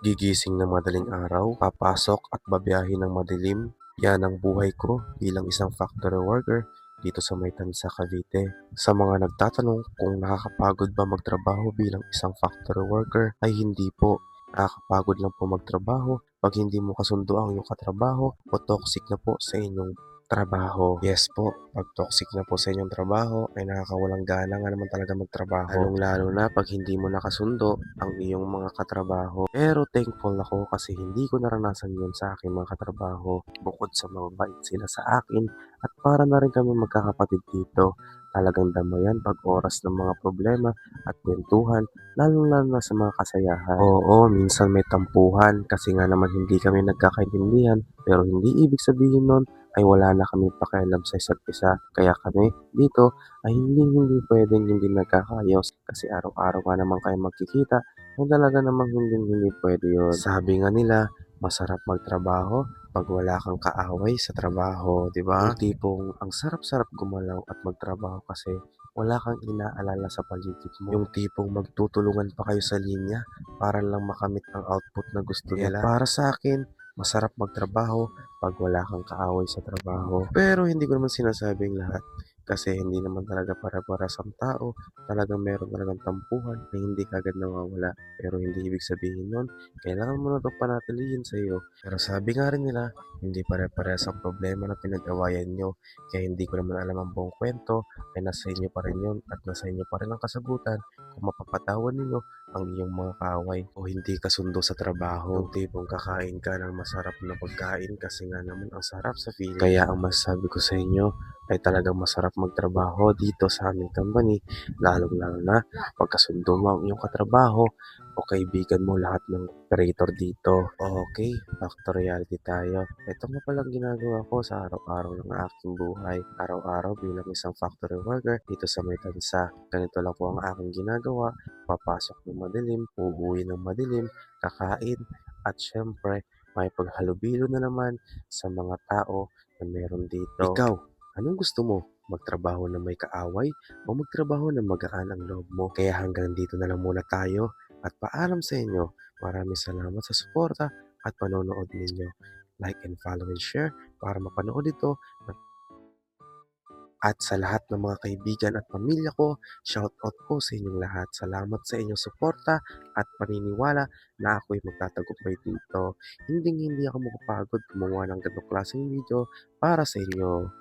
Gigising ng madaling araw, papasok at babiyahe ng madilim. Yan ang buhay ko bilang isang factory worker dito sa may Tansa, Cavite. Sa mga nagtatanong kung nakakapagod ba magtrabaho bilang isang factory worker, ay hindi po. Nakakapagod lang po magtrabaho pag hindi mo kasundo ang iyong katrabaho o toxic na po sa inyong trabaho. Yes po, pag toxic na po sa inyong trabaho ay nakakawalang gana nga naman talaga magtrabaho. Lalong lalo na pag hindi mo nakasundo ang iyong mga katrabaho. Pero thankful ako kasi hindi ko naranasan yun sa aking mga katrabaho. Bukod sa mabait sila sa akin at para na rin kami magkakapatid dito. Talagang damayan pag oras ng mga problema at kwentuhan, lalo lalo na sa mga kasayahan. Oo, minsan may tampuhan kasi nga naman hindi kami nagkakaintindihan pero hindi ibig sabihin nun ay wala na kami pakialam sa isa't isa. Kaya kami dito ay hindi hindi pwedeng hindi nagkakayos kasi araw-araw nga naman kayo magkikita ay talaga namang hindi hindi pwede yun. Sabi nga nila, masarap magtrabaho pag wala kang kaaway sa trabaho, di ba? Yung tipong ang sarap-sarap gumalaw at magtrabaho kasi wala kang inaalala sa paligid mo. Yung tipong magtutulungan pa kayo sa linya para lang makamit ang output na gusto nila. Para sa akin, masarap magtrabaho pag wala kang kaaway sa trabaho. Pero hindi ko naman sinasabing lahat kasi hindi naman talaga para-para sa tao. Talagang meron talagang tampuhan na hindi kagad nawawala. Pero hindi ibig sabihin nun, kailangan mo na ito panatilihin sa iyo. Pero sabi nga rin nila, hindi pare-parehas ang problema na pinag-awayan nyo. Kaya hindi ko naman alam ang buong kwento, ay nasa inyo pa rin yun at nasa inyo pa rin ang kasagutan kung mapapatawan ninyo ang iyong mga kaaway o hindi kasundo sa trabaho. Yung tipong kakain ka ng masarap na pagkain kasi nga naman ang sarap sa feeling. Kaya ang masasabi ko sa inyo ay talagang masarap magtrabaho dito sa aming company, lalong-lalo na pagkasundo mo ang iyong katrabaho o kaibigan mo lahat ng operator dito. Okay, back to reality tayo. Ito nga palang ginagawa ko sa araw-araw ng aking buhay. Araw-araw bilang isang factory worker dito sa may tansa. Ganito lang po ang aking ginagawa. Papasok ng madilim, uuwi ng madilim, kakain, at syempre, may paghalubilo na naman sa mga tao na meron dito. Ikaw, anong gusto mo? Magtrabaho na may kaaway o magtrabaho na magaan ang loob mo? Kaya hanggang dito na lang muna tayo at paalam sa inyo. Maraming salamat sa suporta at panonood ninyo. Like and follow and share para mapanood ito at sa lahat ng mga kaibigan at pamilya ko, shoutout po sa inyong lahat. Salamat sa inyong suporta at paniniwala na ako'y magtatagumpay dito. Hindi hindi ako makapagod gumawa ng ganitong klaseng video para sa inyo.